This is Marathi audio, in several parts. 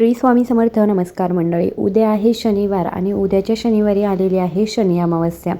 श्री स्वामी समर्थ नमस्कार मंडळी. उद्या आहे शनिवार आणि उद्याच्या शनिवारी आलेली आहे शनी अमावस्या.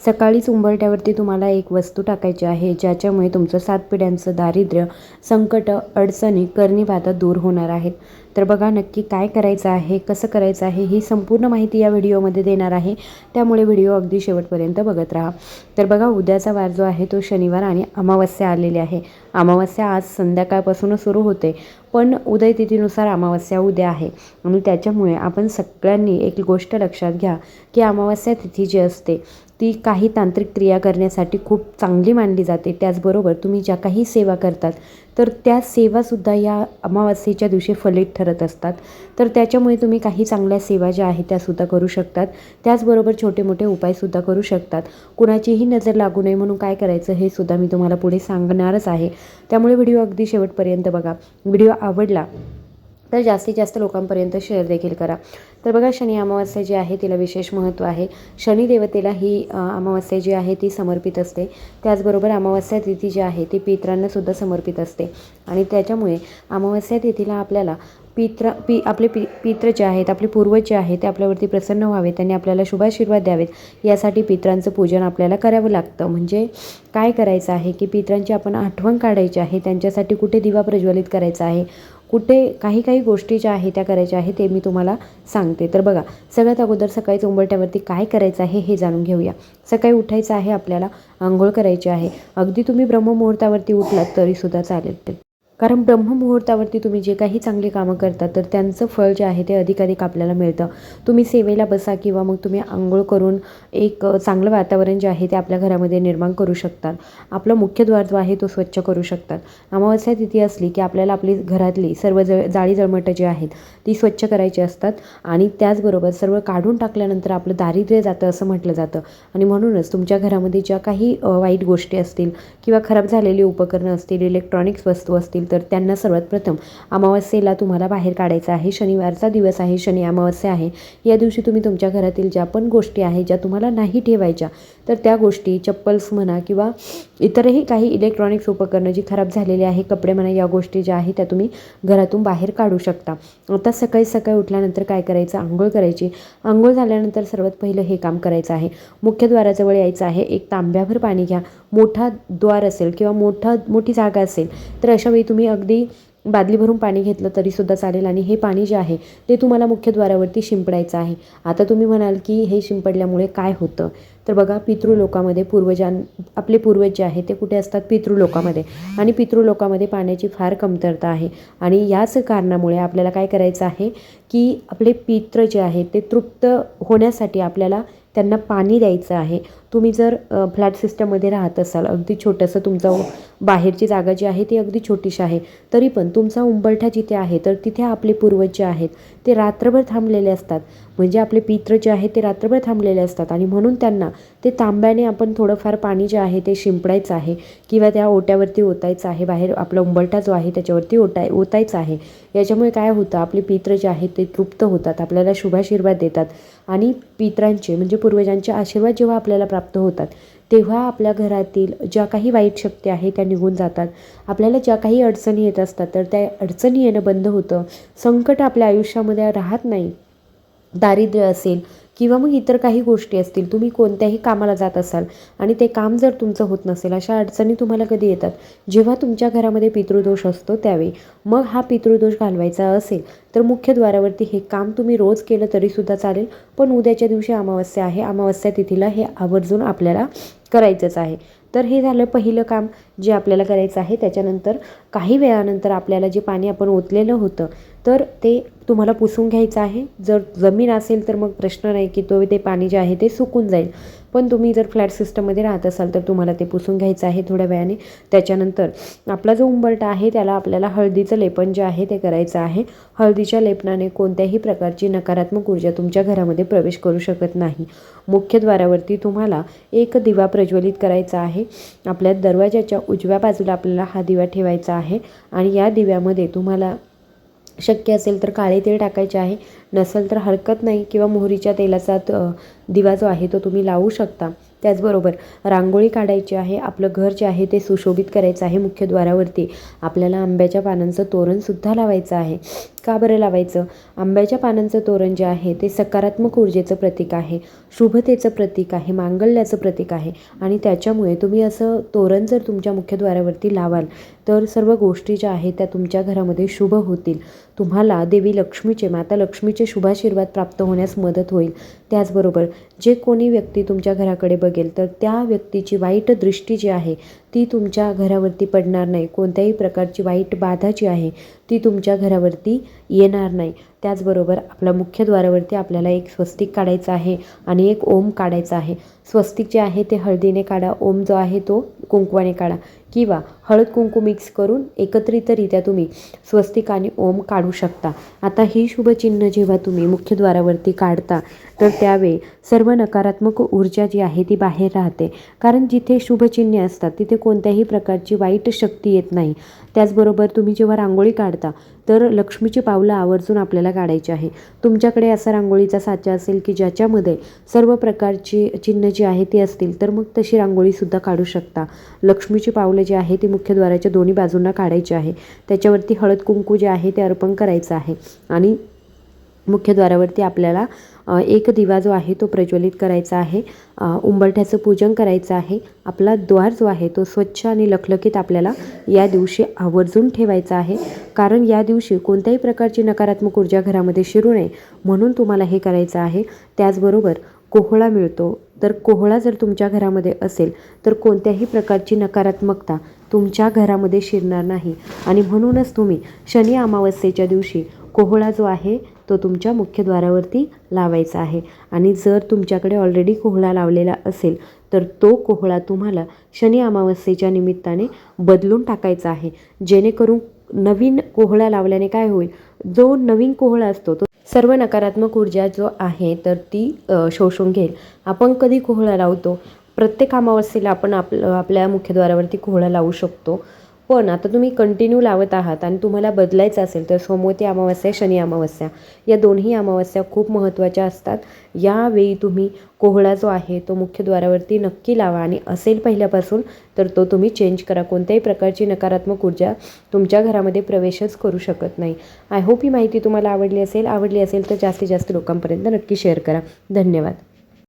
सकाळीच उंबरट्यावरती तुम्हाला एक वस्तू टाकायची आहे ज्याच्यामुळे तुमचं सात पिढ्यांचं दारिद्र्य संकट अडचणी करणीबाधा दूर होणार आहेत. तर बघा नक्की काय करायचं आहे कसं करायचं आहे ही संपूर्ण माहिती या व्हिडिओमध्ये देणार आहे. त्यामुळे व्हिडिओ अगदी शेवटपर्यंत बघत राहा. तर बघा उद्याचा वार जो आहे तो शनिवार आणि अमावस्या आलेली आहे. अमावस्या आज संध्याकाळपासूनच सुरू होते पण उदय तिथीनुसार अमावस्या उद्या आहे. आणि त्याच्यामुळे आपण सगळ्यांनी एक गोष्ट लक्षात घ्या की अमावस्या तिथी जी असते ती काही तांत्रिक क्रिया करण्यासाठी खूप चांगली मानली जाते. त्याचबरोबर तुम्ही ज्या काही सेवा करतात तर त्या सेवासुद्धा या अमावास्येच्या दिवशी फलित ठरत असतात. तर त्याच्यामुळे तुम्ही काही चांगल्या सेवा ज्या आहेत त्यासुद्धा करू शकतात. त्याचबरोबर छोटे मोठे उपायसुद्धा करू शकतात. कुणाचीही नजर लागू नये म्हणून काय करायचं हे सुद्धा मी तुम्हाला पुढे सांगणारच आहे. त्यामुळे व्हिडिओ अगदी शेवटपर्यंत बघा. व्हिडिओ आवडला तर जास्तीत जास्त लोकांपर्यंत शेअर देखील करा. तर बघा शनी अमावस्या जी आहे तिला विशेष महत्त्व आहे. शनिदेवतेला ही अमावस्या जी आहे ती समर्पित असते. त्याचबरोबर अमावस्या तिथी जी आहे ती पित्रांनासुद्धा समर्पित असते. आणि त्याच्यामुळे अमावस्या तिथीला आपल्याला पित्र पी आपले पि पित्र जे आहेत आपले पूर्वज जे आहेत ते आपल्यावरती प्रसन्न व्हावेत त्यांनी आपल्याला शुभाशीर्वाद द्यावेत. यासाठी पित्रांचं पूजन आपल्याला करावं लागतं. म्हणजे काय करायचं आहे की पित्रांची आपण आठवण काढायची आहे त्यांच्यासाठी कुठे दिवा प्रज्वलित करायचा आहे? कुठे काही काही गोष्टी ज्या आहेत त्या करायच्या आहे ते मी तुम्हाला सांगते. तर बघा सगळ्यात अगोदर सकाळीच उंबरट्यावरती काय करायचं आहे हे जाणून घेऊया. सकाळी उठायचं आहे आपल्याला आंघोळ करायची आहे. अगदी तुम्ही ब्रह्ममुहूर्तावरती उठलात तरीसुद्धा चालेल कारण ब्रह्ममुहूर्तावरती तुम्ही जे काही चांगली कामं करता तर त्यांचं फळ जे आहे ते अधिकाधिक आपल्याला मिळतं. तुम्ही सेवेला बसा किंवा मग तुम्ही आंघोळ करून एक चांगलं वातावरण जे आहे ते आपल्या घरामध्ये निर्माण करू शकतात. आपलं मुख्य द्वार जो आहे तो स्वच्छ करू शकतात. अमावस्या तिथी असली की आपल्याला आपली घरातली सर्व जळ जाळी जळमटं जी आहेत ती स्वच्छ करायची असतात आणि त्याचबरोबर सर्व काढून टाकल्यानंतर आपलं दारिद्र्य जातं असं म्हटलं जातं. आणि म्हणूनच तुमच्या घरामध्ये ज्या काही वाईट गोष्टी असतील किंवा खराब झालेली उपकरणं असतील इलेक्ट्रॉनिक्स वस्तू असतील तर त्यांना सर्वात प्रथम अमावस्येला तुम्हाला बाहेर काढायचं आहे. शनिवारचा दिवस आहे शनी अमावस्या आहे. या दिवशी तुम्ही तुमच्या घरातील ज्या पण गोष्टी आहेत ज्या तुम्हाला नाही ठेवायच्या तर त्या गोष्टी चप्पल्स म्हणा किंवा इतरही काही इलेक्ट्रॉनिक्स उपकरणं जी खराब झालेली आहे कपडे म्हणा या गोष्टी ज्या आहेत त्या तुम्ही घरातून बाहेर काढू शकता. आता सकाळी सकाळी उठल्यानंतर काय करायचं? आंघोळ करायची. आंघोळ झाल्यानंतर सर्वात पहिलं हे काम करायचं आहे. मुख्यद्वाराजवळ यायचं आहे. एक तांब्याभर पाणी घ्या. मोठा द्वार असेल किंवा मोठा मोठी जागा असेल तर अशा वेळी तुम्ही अगदी बादली भरून पाणी घेतलं तरीसुद्धा चालेल आणि हे पाणी जे आहे ते तुम्हाला मुख्यद्वारावरती शिंपडायचं आहे. आता तुम्ही म्हणाल की हे शिंपडल्यामुळे काय होतं? तर बघा पितृलोकामध्ये पूर्वजां आपले पूर्वज जे आहे ते कुठे असतात? पितृलोकामध्ये. आणि पितृलोकामध्ये पाण्याची फार कमतरता आहे. आणि याच कारणामुळे आपल्याला काय करायचं आहे की आपले पित्र जे आहे ते तृप्त होण्यासाठी आपल्याला त्यांना पाणी द्यायचं आहे. तुम्ही जर फ्लॅट सिस्टममध्ये राहत असाल अगदी छोटंसं तुमचं बाहेरची जागा जी आहे ती अगदी छोटीशी आहे. तरी पण तुमचा उंबरठा जिथे आहे तर तिथे आपले पूर्वज जे आहेत ते रात्रभर थांबलेले असतात. म्हणजे आपले पित्र जे आहेत ते रात्रभर थांबलेले असतात. आणि म्हणून त्यांना ते तांब्याने आपण थोडंफार पाणी जे आहे ते शिंपडायचं आहे किंवा त्या ओट्यावरती ओतायचं आहे. बाहेर आपला उंबरठा जो आहे त्याच्यावरती ओटाय ओतायचं आहे. याच्यामुळे काय होतं आपले पित्र जे आहेत ते तृप्त होतात. आपल्याला शुभाशीर्वाद देतात. आणि पित्रांचे म्हणजे पूर्वजांचे आशीर्वाद जेव्हा आपल्याला प्राप्त होतात तेव्हा आपल्या घरातील ज्या काही वाईट शक्ती आहे त्या निघून जातात. आपल्याला ज्या काही अडचणी येत असतात तर त्या अडचणी येणं बंद होतं. संकट आपल्या आयुष्यामध्ये राहत नाही. दारिद्र्य असेल किंवा मग इतर काही गोष्टी असतील तुम्ही कोणत्याही कामाला जात असाल आणि ते काम जर तुमचं होत नसेल अशा अडचणी तुम्हाला कधी येतात? जेव्हा तुमच्या घरामध्ये पितृदोष असतो त्यावेळी. मग हा पितृदोष घालवायचा असेल तर मुख्यद्वारावरती हे काम तुम्ही रोज केलं तरीसुद्धा चालेल पण उद्याच्या दिवशी अमावस्या आहे. अमावस्या तिथीला हे आवर्जून आपल्याला करायचंच आहे. तर हे झालं पहिलं काम जे आपल्याला करायचं आहे. त्याच्यानंतर काही वेळानंतर आपल्याला जे पाणी आपण ओतलेलं होतं तर ते तुम्हाला पुसून घ्यायचं आहे. जर जमीन असेल तर मग प्रश्न नाही की तो ते पाणी जे आहे ते सुकून जाईल. पण तुम्ही जर फ्लॅट सिस्टममध्ये राहत असाल तर तुम्हाला ते पुसून घ्यायचं आहे थोड्या वेळाने. त्याच्यानंतर आपला जो उंबरटा आहे त्याला आपल्याला हळदीचं लेपन जे आहे ते करायचं आहे. हळदीच्या लेपनाने कोणत्याही प्रकारची नकारात्मक ऊर्जा तुमच्या घरामध्ये प्रवेश करू शकत नाही. मुख्यद्वारावरती तुम्हाला एक दिवा प्रज्वलित करायचा आहे. आपल्या दरवाजाच्या उजव्या बाजूला आपल्याला हा दिवा ठेवायचा आहे आणि या दिव्यामध्ये तुम्हाला शक्य असेल तर काळे तेल टाकायचे आहे. नसेल तर हरकत नाही किंवा मोहरीच्या तेलाचा दिवा जो आहे तो तुम्ही लावू शकता. त्याचबरोबर रांगोळी काढायची आहे आपलं घर जे आहे ते सुशोभित करायचं आहे मुख्यद्वारावरती आपल्याला आंब्याच्या पानांचं तोरणसुद्धा लावायचं आहे. का बरं लावायचं? आंब्याच्या पानांचं तोरण जे आहे ते सकारात्मक ऊर्जेचं प्रतीक आहे शुभतेचं प्रतीक आहे मांगल्याचं प्रतीक आहे आणि त्याच्यामुळे तुम्ही असं तोरण जर तुमच्या मुख्यद्वारावरती लावाल तर सर्व गोष्टी ज्या आहेत त्या तुमच्या घरामध्ये शुभ होतील. तुम्हाला देवी लक्ष्मीचे माता लक्ष्मीचे शुभाशीर्वाद प्राप्त होण्यास मदत होईल. त्याचबरोबर जे कोणी व्यक्ती तुमच्या घराकडे बघेल तर त्या व्यक्तीची वाईट दृष्टी जी आहे ती तुमच्या घरावरती पडणार नाही. कोणत्याही प्रकारची वाईट बाधा जी आहे ती तुमच्या घरावरती येणार नाही. त्याचबरोबर आपल्या मुख्यद्वारावरती आपल्याला एक स्वस्तिक काढायचं आहे आणि एक ओम काढायचा आहे. स्वस्तिक जे आहे ते हळदीने काढा. ओम जो आहे तो कुंकवाने काढा. किंवा हळद कुंकू मिक्स करून एकत्रितरित्या तुम्ही स्वस्तिक आणि ओम काढू शकता. आता ही शुभचिन्ह जेव्हा तुम्ही मुख्यद्वारावरती काढता तर त्यावेळी सर्व नकारात्मक ऊर्जा जी आहे ती बाहेर राहते. कारण जिथे शुभचिन्हे असतात तिथे कोणत्याही प्रकारची वाईट शक्ती येत नाही. त्याचबरोबर तुम्ही जेव्हा रांगोळी काढता तर लक्ष्मीची पावलं आवर्जून आपल्याला काढायची आहे. तुमच्याकडे असा रांगोळीचा साचा असेल की ज्याच्यामध्ये सर्व प्रकारची चिन्ह जी आहे ती असतील तर मग तशी रांगोळीसुद्धा काढू शकता. लक्ष्मीची पावलं जी आहे ती मुख्यद्वाराच्या दोन्ही बाजूंना काढायची आहे. त्याच्यावरती हळद कुंकू जे आहे ते अर्पण करायचं आहे. आणि मुख्यद्वारावरती आपल्याला एक दिवा जो आहे तो प्रज्वलित करायचा आहे. उंबरठ्याचं पूजन करायचं आहे. आपला द्वार जो आहे तो स्वच्छ आणि लखलखीत आपल्याला या दिवशी आवर्जून ठेवायचा आहे. कारण या दिवशी कोणत्याही प्रकारची नकारात्मक ऊर्जा घरामध्ये शिरू नये म्हणून तुम्हाला हे करायचं आहे. त्याचबरोबर कोहळा मिळतो. तर कोहळा जर तुमच्या घरामध्ये असेल तर कोणत्याही प्रकारची नकारात्मकता तुमच्या घरामध्ये शिरणार नाही. आणि म्हणूनच तुम्ही शनी अमावस्येच्या दिवशी कोहळा जो आहे तो तुमच्या मुख्यद्वारावरती लावायचा आहे. आणि जर तुमच्याकडे ऑलरेडी कोहळा लावलेला असेल तर तो कोहळा तुम्हाला शनी अमावस्येच्या निमित्ताने बदलून टाकायचा आहे. जेणेकरून नवीन कोहळा लावल्याने काय होईल? जो नवीन कोहळा असतो तो सर्व नकारात्मक ऊर्जा जो आहे तर ती शोषून घेईल. आपण कधी कोहळा लावतो? प्रत्येक अमावस्येला आपण आपलं आपल्या मुख्यद्वारावरती कोहळा लावू शकतो. हो पण आता तुम्ही कंटिन्यू लावत आहात आणि तुम्हाला बदलायचं असेल तर सोमवती अमावस्या शनी अमावस्या या दोन्ही अमावस्या खूप महत्त्वाच्या असतात. यावेळी तुम्ही कोहळा जो आहे तो मुख्यद्वारावरती नक्की लावा आणि असेल पहिल्यापासून तर तो तुम्ही चेंज करा. कोणत्याही प्रकारची नकारात्मक ऊर्जा तुमच्या घरामध्ये प्रवेशच करू शकत नाही. आय होप ही माहिती तुम्हाला आवडली असेल. आवडली असेल तर जास्तीत जास्त लोकांपर्यंत नक्की शेअर करा. धन्यवाद.